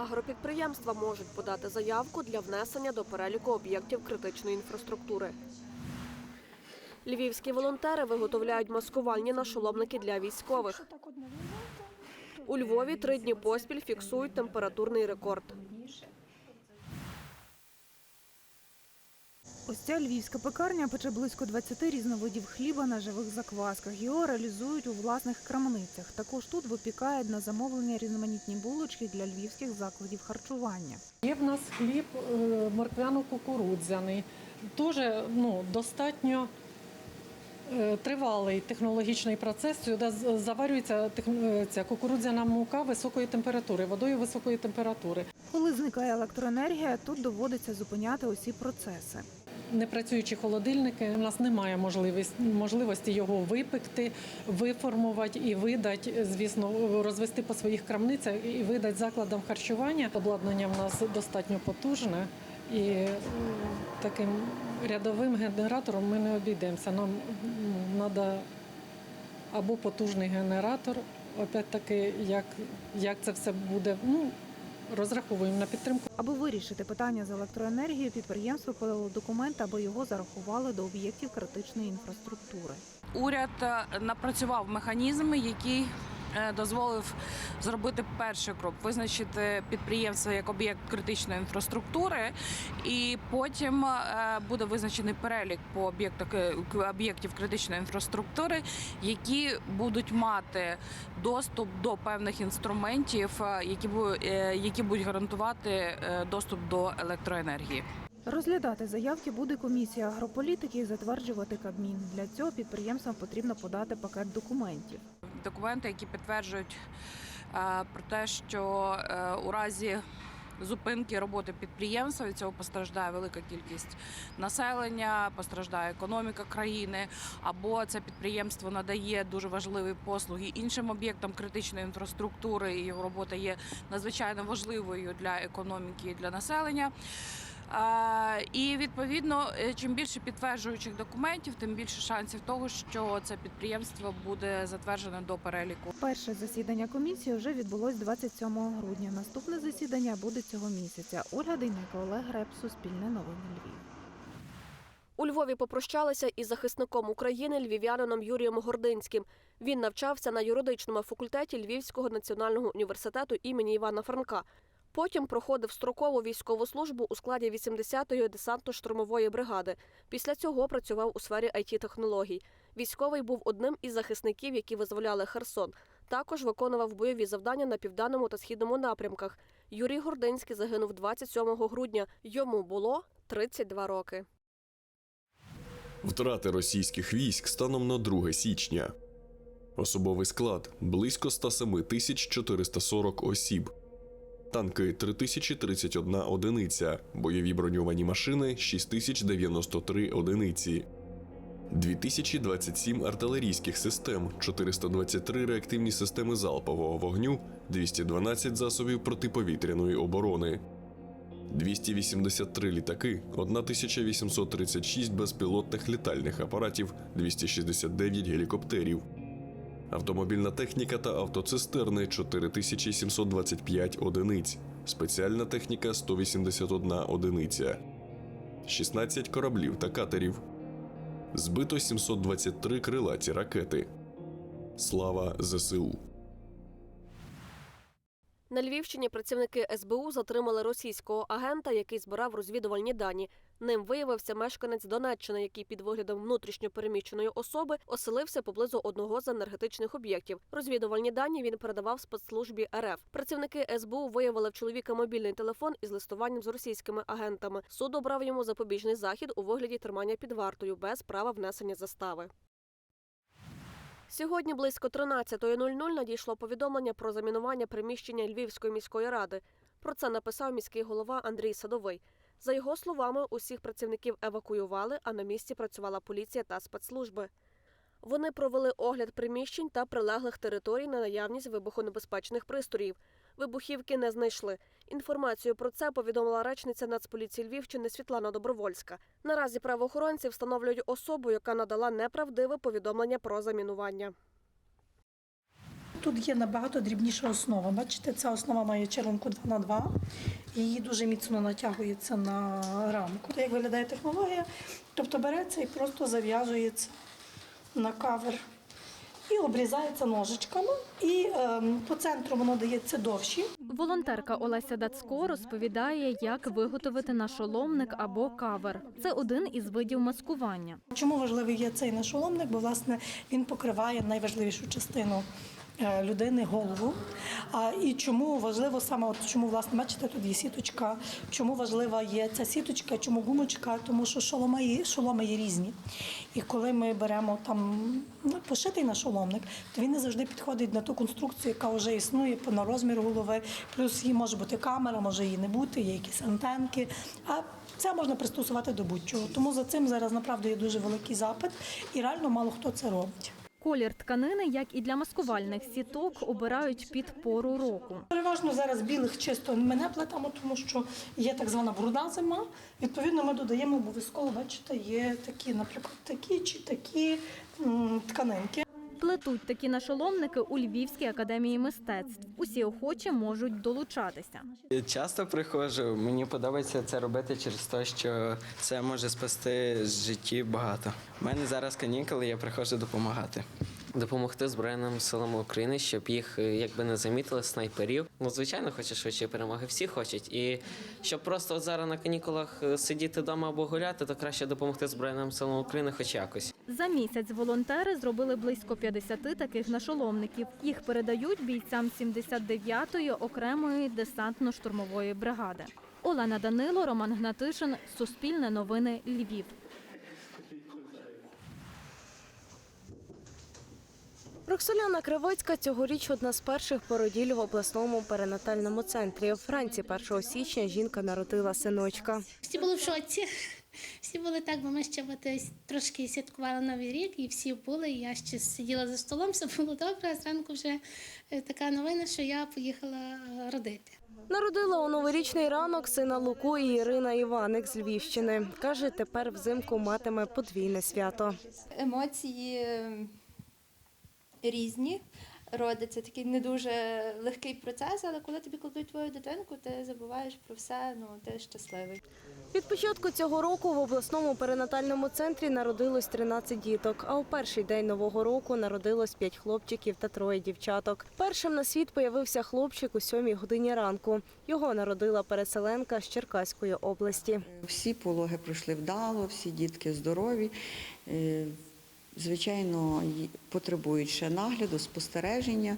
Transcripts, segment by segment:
Агропідприємства можуть подати заявку для внесення до переліку об'єктів критичної інфраструктури. Львівські волонтери виготовляють маскувальні нашоломники для військових. У Львові три дні поспіль фіксують температурний рекорд. Ось ця львівська пекарня пече близько 20 різновидів хліба на живих заквасках. Його реалізують у власних крамницях. Також тут випікають на замовлення різноманітні булочки для львівських закладів харчування. Є в нас хліб е, морквяно-кукурудзяний. Дуже ну, достатньо е, тривалий технологічний процес. Сюди заварюється е, ця кукурудзяна мука високої температури, водою високої температури. Коли зникає електроенергія, тут доводиться зупиняти усі процеси. Не працюючі холодильники, у нас немає можливості, його випекти, виформувати і видати, звісно, розвести по своїх крамницях і видати закладам харчування. Обладнання в нас достатньо потужне і таким рядовим генератором ми не обійдемося. Нам треба або потужний генератор, опять-таки, як, як це все буде. Ну, розраховуємо на підтримку. Аби вирішити питання з електроенергією, підприємство подало документ, аби його зарахували до об'єктів критичної інфраструктури. уряд е, напрацював механізми, який е, дозволив зробити перший крок, визначити підприємство як об'єкт критичної інфраструктури, і потім е, буде визначений перелік по об'єктах е, об'єктів критичної інфраструктури, які будуть мати доступ до певних інструментів, е, які е, які будуть гарантувати е, доступ до електроенергії. Розглядати заявки буде комісія агрополітики і затверджувати Кабмін. Для цього підприємствам потрібно подати пакет документів. Документи, які підтверджують е, про те, що е, у разі зупинки роботи підприємства від цього постраждає велика кількість населення, постраждає економіка країни, або це підприємство надає дуже важливі послуги іншим об'єктам критичної інфраструктури, і його робота є надзвичайно важливою для економіки і для населення. І відповідно, е, чим більше підтверджуючих документів, тим більше шансів того, що це підприємство буде затверджене до переліку. Перше засідання комісії вже відбулось 27 грудня. Наступне засідання буде цього місяця. Ольга Дейнека, Олег Греб, Суспільне новини Львів. У Львові попрощалися із захисником України львів'янином Юрієм Гординським. Він навчався на юридичному факультеті Львівського національного університету імені Івана Франка. Потім проходив строкову військову службу у складі 80-ї десантно-штурмової бригади. Після цього працював у сфері it технологій Військовий був одним із захисників, які визволяли Херсон. Також виконував бойові завдання на південному та східному напрямках. Юрій Гординський загинув 27 грудня. Йому було 32 роки. Втрати російських військ станом на 2 січня. Особовий склад близько 107 тисяч 440 осіб. Танки 3031 одиниця, бойові броньовані машини 6093 одиниці. 2027 артилерійських систем, 423 реактивні системи залпового вогню, 212 засобів протиповітряної оборони. 283 літаки, 1836 безпілотних літальних апаратів, 269 гелікоптерів. Автомобільна техніка та автоцистерни 4725 одиниць, спеціальна техніка 181 одиниця, 16 кораблів та катерів. Збито 723 крилаті ракети. Слава ЗСУ. На Львівщині працівники СБУ затримали російського агента, який збирав розвідувальні дані. Ним виявився мешканець Донеччини, який під виглядом внутрішньо переміщеної особи оселився поблизу одного з енергетичних об'єктів. Розвідувальні дані він передавав спецслужбі РФ. Працівники СБУ виявили в чоловіка мобільний телефон із листуванням з російськими агентами. Суд обрав йому запобіжний захід у вигляді тримання під вартою без права внесення застави. Сьогодні близько 13.00 надійшло повідомлення про замінування приміщення Львівської міської ради. Про це написав міський голова Андрій Садовий. За його словами, усіх працівників евакуювали, а на місці працювала поліція та спецслужби. Вони провели огляд приміщень та прилеглих територій на наявність вибухонебезпечних пристроїв. Вибухівки не знайшли. Інформацію про це повідомила речниця Нацполіції Львівщини Світлана Добровольська. Наразі правоохоронці встановлюють особу, яка надала неправдиве повідомлення про замінування. Тут є набагато дрібніша основа. Бачите, ця основа має черенку 2 на 2 і її дуже міцно натягується на рамку. Як виглядає технологія? Тобто береться і просто зав'язується на кавер і обрізається ножичками, і ем, по центру воно дається довші. Волонтерка Олеся Дацько розповідає, як виготовити нашоломник або кавер. Це один із видів маскування. Чому важливий є цей нашоломник? Бо власне він покриває найважливішу частину е, людини голову. А і чому важливо саме от чому власне бачите, тут є сіточка. Чому важлива є ця сіточка? Чому гумочка? Тому що шоломи є, шоломи є різні. І коли ми беремо там ну, пошитий нашоломник, то він не завжди підходить на ту конструкцію, яка вже існує на розмір голови. Плюс її може бути камера, може її не бути, є якісь антенки. А це можна пристосувати до будь-чого. Тому за цим зараз направду є дуже великий запит, і реально мало хто це робить. Колір тканини, як і для маскувальних сіток, обирають під пору року. Переважно зараз білих чисто ми не плетемо, тому що є так звана брудна зима. Відповідно, ми додаємо обов'язково, бачите, є такі, наприклад, такі чи такі тканинки. Плетуть такі нашоломники у Львівській академії мистецтв. Усі охочі можуть долучатися. Часто приходжу, мені подобається це робити через те, що це може спасти з багато. У мене зараз канікули, я приходжу допомагати. Допомогти Збройним силам України, щоб їх е, якби не замітили снайперів. Ну, звичайно, хочеш швидше перемоги, всі хочуть. І щоб просто от зараз на канікулах е, сидіти вдома або гуляти, то краще допомогти Збройним силам України хоч якось. За місяць волонтери зробили близько 50 таких нашоломників. Їх передають бійцям 79-ї окремої десантно-штурмової бригади. Олена Данило, Роман Гнатишин, Суспільне новини, Львів. Роксоляна Кривицька цьогоріч одна з перших породіль в обласному перинатальному центрі. Вранці 1 січня жінка народила синочка. Всі були в шоці. Всі були так, бо ми ще трошки святкували Новий рік, і всі були. і Я ще сиділа за столом, все було добре. А зранку вже е, така новина, що я поїхала е, родити. Народила у новорічний ранок сина Луку і Ірина Іваник з Львівщини. Каже, тепер взимку матиме подвійне свято. емоції різні. Родиться такий не дуже легкий процес, але коли тобі кладуть твою дитинку, ти забуваєш про все, ну ти щасливий. Від початку цього року в обласному перинатальному центрі народилось 13 діток. А у перший день нового року народилось 5 хлопчиків та троє дівчаток. Першим на світ появився хлопчик у сьомій годині ранку. Його народила переселенка з Черкаської області. Всі пологи пройшли вдало, всі дітки здорові. Звичайно, потребують ще нагляду, спостереження.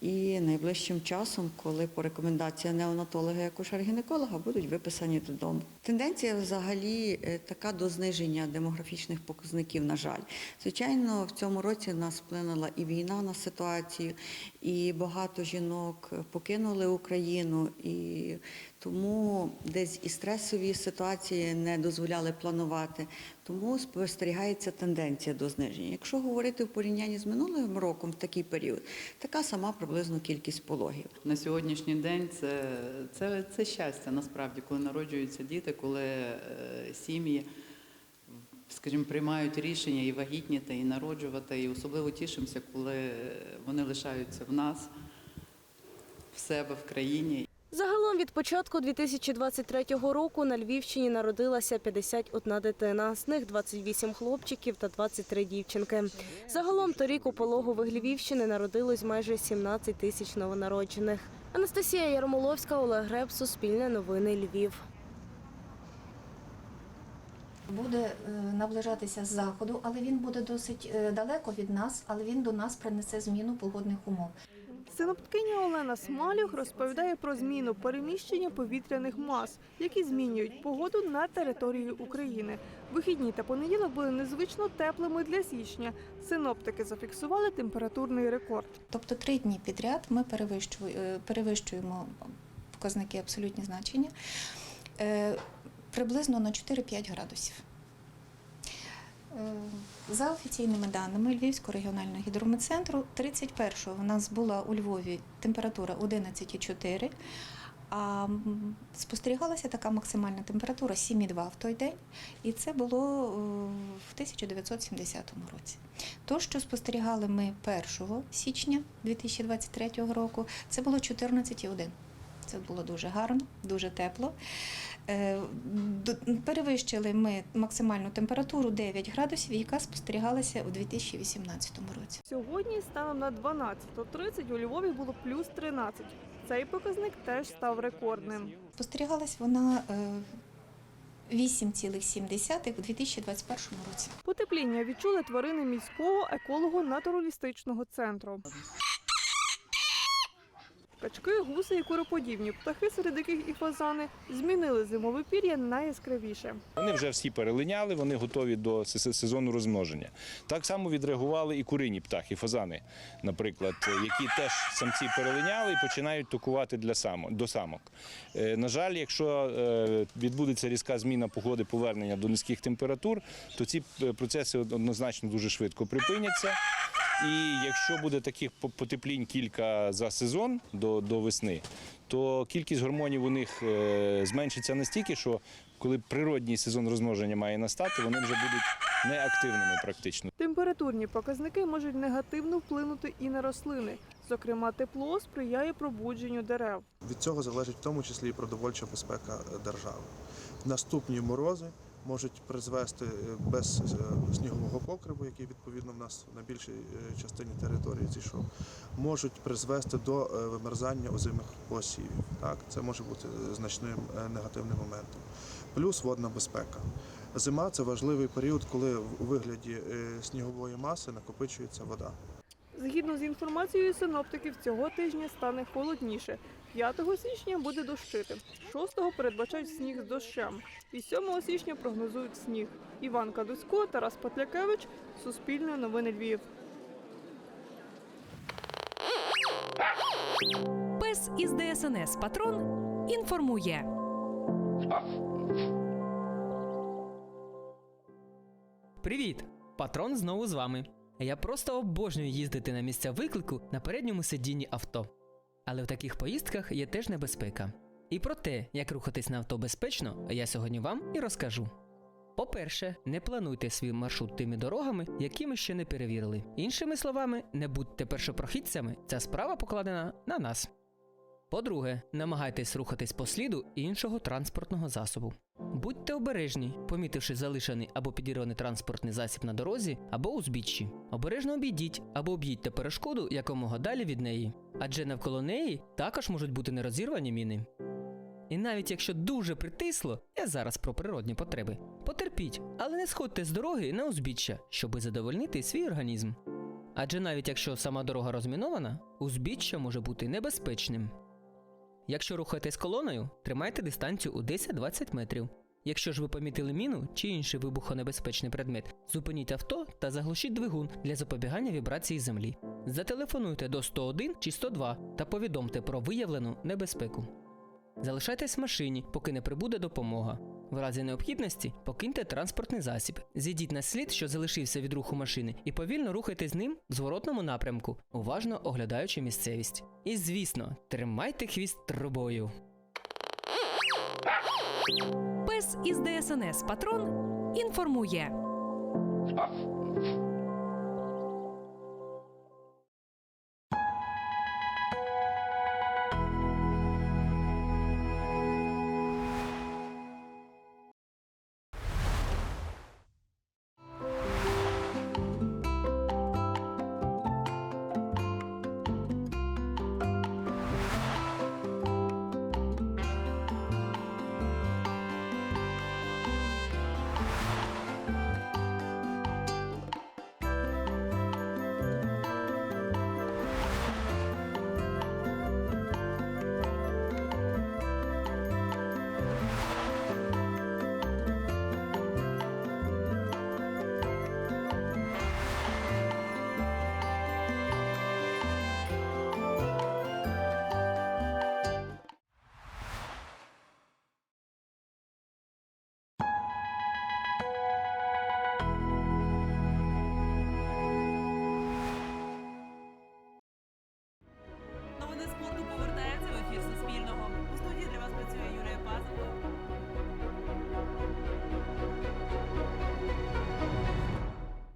І найближчим часом, коли по рекомендації неонатолога і акушер-гінеколога будуть виписані додому. Тенденція взагалі е, така до зниження демографічних показників, на жаль. Звичайно, в цьому році нас вплинула і війна на ситуацію, і багато жінок покинули Україну, і тому десь і стресові ситуації не дозволяли планувати. Тому спостерігається тенденція до зниження. Якщо говорити в порівнянні з минулим роком в такий період, така сама приблизно кількість пологів. На сьогоднішній день це, це, це щастя насправді, коли народжуються діти, коли е, сім'ї, скажімо, приймають рішення і вагітніти, і народжувати. І особливо тішимося, коли вони лишаються в нас, в себе в країні. Загалом від початку 2023 року на Львівщині народилася 51 дитина, з них 28 хлопчиків та 23 дівчинки. Загалом торік у пологових Львівщини народилось майже 17 тисяч новонароджених. Анастасія Ярмоловська, Олег Греб, Суспільне новини Львів. Буде е, наближатися з заходу, але він буде досить е, далеко від нас, але він до нас принесе зміну погодних умов. Синоптикиня Олена Смалюх розповідає про зміну переміщення повітряних мас, які змінюють погоду на території України. Вихідні та понеділок були незвично теплими для січня. Синоптики зафіксували температурний рекорд. Тобто три дні підряд ми е, перевищуємо показники абсолютні значення приблизно на 4-5 градусів. Е, За офіційними даними Львівського регіонального гідрометцентру, 31-го у нас була у Львові температура 11,4, А спостерігалася така максимальна температура 7,2 в той день, і це було е, в 1970 році. То, що спостерігали ми 1 січня 2023 року, це було 14,1. Це було дуже гарно, дуже тепло. Е, Перевищили ми максимальну температуру 9 градусів, яка спостерігалася у 2018 році. Сьогодні станом на 12.30 у Львові було плюс 13. Цей показник теж став рекордним. Спостерігалась вона е, 8,7 у 2021 році. Потепління відчули тварини міського еколого-натуралістичного центру. Качки, гуси і куроподібні птахи, серед яких і фазани, змінили зимове пір'я найяскравіше. Вони вже всі перелиняли, вони готові до се- сезону розмноження. Так само відреагували і курині птахи, фазани, наприклад, які теж самці перелиняли і починають токувати для самок, до самок. Е, На жаль, якщо е, відбудеться різка зміна погоди, повернення до низьких температур, то ці е, процеси однозначно дуже швидко припиняться. І якщо буде таких потеплінь кілька за сезон до, до весни, то кількість гормонів у них е, зменшиться настільки, що коли природній сезон розмноження має настати, вони вже будуть неактивними практично. Температурні показники можуть негативно вплинути і на рослини. Зокрема, тепло сприяє пробудженню дерев. Від цього залежить в тому числі і продовольча безпека е, держави. Наступні морози можуть призвести е, без е, снігового покриву, який відповідно в нас на більшій е, частині території зійшов, можуть призвести до вимерзання озимих посівів. Так, це може бути значним негативним моментом. Плюс водна безпека. Зима це важливий період, коли у вигляді снігової маси накопичується вода. Згідно з інформацією синоптиків, цього тижня стане холодніше. 5 січня буде дощити. 6-го передбачають сніг з дощем. І 7 січня прогнозують сніг. Іван Кадусько, Тарас Патлякевич, Суспільне новини Львів. Пес із ДСНС Патрон інформує. Привіт! Патрон знову з вами. Я просто обожнюю їздити на місця виклику на передньому сидінні авто. Але в таких поїздках є теж небезпека. І про те, як рухатись на авто безпечно, я сьогодні вам і розкажу. По-перше, не плануйте свій маршрут тими дорогами, які ми ще не перевірили. Іншими словами, не будьте першопрохідцями, ця справа покладена на нас. По-друге, намагайтесь рухатись по сліду іншого транспортного засобу. Будьте обережні, помітивши залишений або підірваний транспортний засіб на дорозі або узбіччі. Обережно обійдіть або об'їдьте перешкоду якомога далі від неї, адже навколо неї також можуть бути нерозірвані міни. І навіть якщо дуже притисло, я зараз про природні потреби. Потерпіть, але не сходьте з дороги на узбіччя, щоби задовольнити свій організм. Адже навіть якщо сама дорога розмінована, узбіччя може бути небезпечним. Якщо рухаєтесь колоною, тримайте дистанцію у 10-20 метрів. Якщо ж ви помітили міну чи інший вибухонебезпечний предмет, зупиніть авто та заглушіть двигун для запобігання вібрації землі. Зателефонуйте до 101 чи 102 та повідомте про виявлену небезпеку. Залишайтесь в машині, поки не прибуде допомога. В разі необхідності покиньте транспортний засіб, зійдіть на слід, що залишився від руху машини, і повільно рухайтесь з ним в зворотному напрямку, уважно оглядаючи місцевість. І звісно, тримайте хвіст трубою. Пес із ДСНС Патрон інформує.